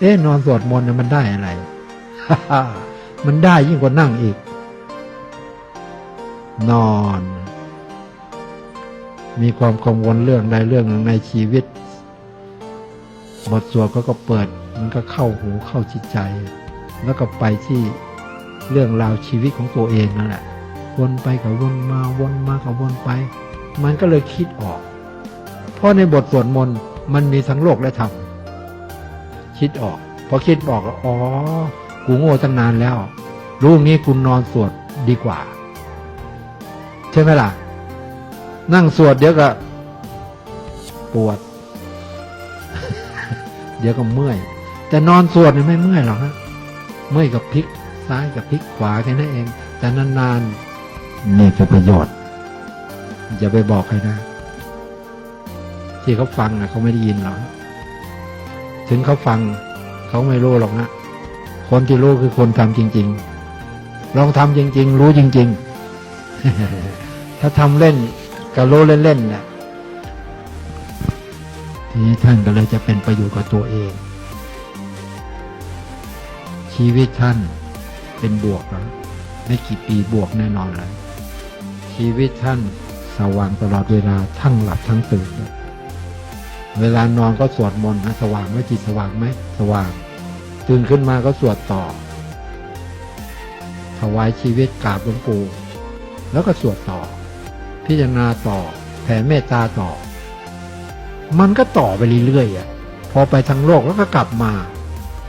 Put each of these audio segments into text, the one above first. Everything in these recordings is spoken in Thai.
เอ๊ะนอนสวดมนต์น่ะมันได้อะไร มันได้ยิ่งกว่านั่งอีก นอน มีความกังวลเรื่องใดเรื่องหนึ่งในชีวิต บทสวดก็ก็เปิด มันก็เข้าหูเข้าจิตใจ แล้วก็ไปที่เรื่องราวชีวิตของตัวเองนั่นแหละ วนไปกับวนมาวนมากับวนไป มันก็เลยคิดออก เพราะในบทสวดมนต์มันมีทั้งโลกและธรรม คิดออกพอคิดออกแล้วอ๋อ กูโง่ตั้งนานแล้วรู้อย่างนี้กูนอนสวดดีกว่า ใช่ไหมล่ะ นั่งสวดเดี๋ยวก็ปวด เดี๋ยวก็เมื่อย แต่นอนสวดเนี่ยไม่เมื่อยหรอกฮะเมื่อยกับพลิกซ้ายกับพลิกขวาแค่นั้นเอง แต่นานๆนี่คือประโยชน์อย่าไปบอกใครนะที่เขาฟังนะเขาไม่ได้ยินหรอก ถึงเขาฟังเขาไม่รู้หรอกนะคนที่รู้คือคนทำจริง ๆ ลองทำจริง ๆ รู้จริง ๆ ถ้าทำเล่นกับรู้เล่นๆนี่ยทีนี้ท่านก็เลยจะเป็นประโยชน์กับตัวเอง ชีวิตท่านเป็นบวกแล้วไม่กี่ปีบวกแน่นอนเลยชีวิตท่านสว่างตลอดเวลาทั้งหลับทั้งตื่น เวลานอนก็สวดมนต์นะสว่างไหมจิตสว่างไหมสว่าง ตื่นขึ้นมาก็สวดต่อ ถวายชีวิตกราบหลวงปู่แล้วก็สวดต่อ พิจารณาต่อ แผ่เมตตาต่อ มันก็ต่อไปเรื่อยๆอะพอไปทางโลกแล้วก็กลับมา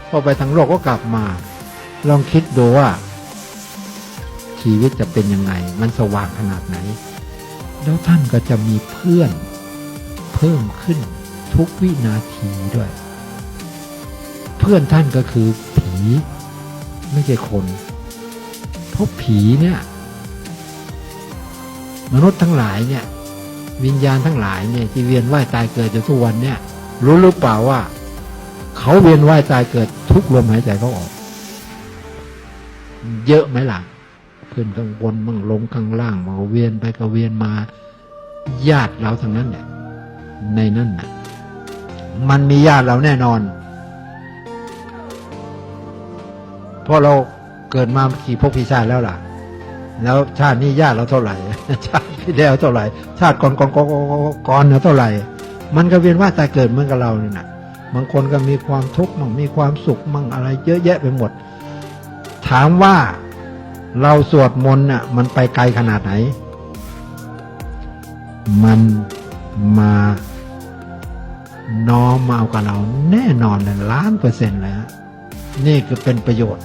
พอไปทางโลกก็กลับมา ลองคิดดูว่า ชีวิตจะเป็นยังไง มันสว่างขนาดไหน แล้วท่านก็จะมีเพื่อนเพิ่มขึ้น ทุกวินาทีด้วย เพื่อนท่านก็คือผีไม่ใช่คนเพราะผีเนี่ยมนุษย์ทั้งหลายเนี่ย วิญญาณทั้งหลายเนี่ยที่เวียนว่ายตายเกิดจนทุกวันเนี่ย รู้หรือเปล่าว่า เขาเวียนว่ายตายเกิดทุกลมหายใจเขาออก เยอะไหมล่ะขึ้นข้างบนมั่งลงข้างล่างมาเวียนไปก็เวียนมาญาติเราทั้งนั้นเนี่ยในนั่นน่ะ มันมีญาติเราแน่นอน เพราะเราเกิดมากี่พกี่ชาติแล้วล่ะ แล้วชาตินี้ญาติเราเท่าไหร่ ชาติที่แล้วเท่าไหร่ ชาติก่อนก่อนก่อนก่อนเนี่ยเท่าไหร่ มันก็เวียนว่ายตายเกิดเหมือนกับเราเนี่ยนะบางคนก็มีความทุกข์มั่งมีความสุขมั่งอะไร เยอะแยะไปหมด ถามว่าเราสวดมนต์น่ะ มันไปไกลขนาดไหน มันมา น้อมมาเอากับเราแน่นอนเลยล้านเปอร์เซ็นต์เลยฮะนี่คือเป็นประโยชน์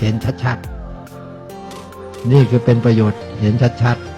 เห็นชัดๆ นี่คือเป็นประโยชน์เห็นชัดๆ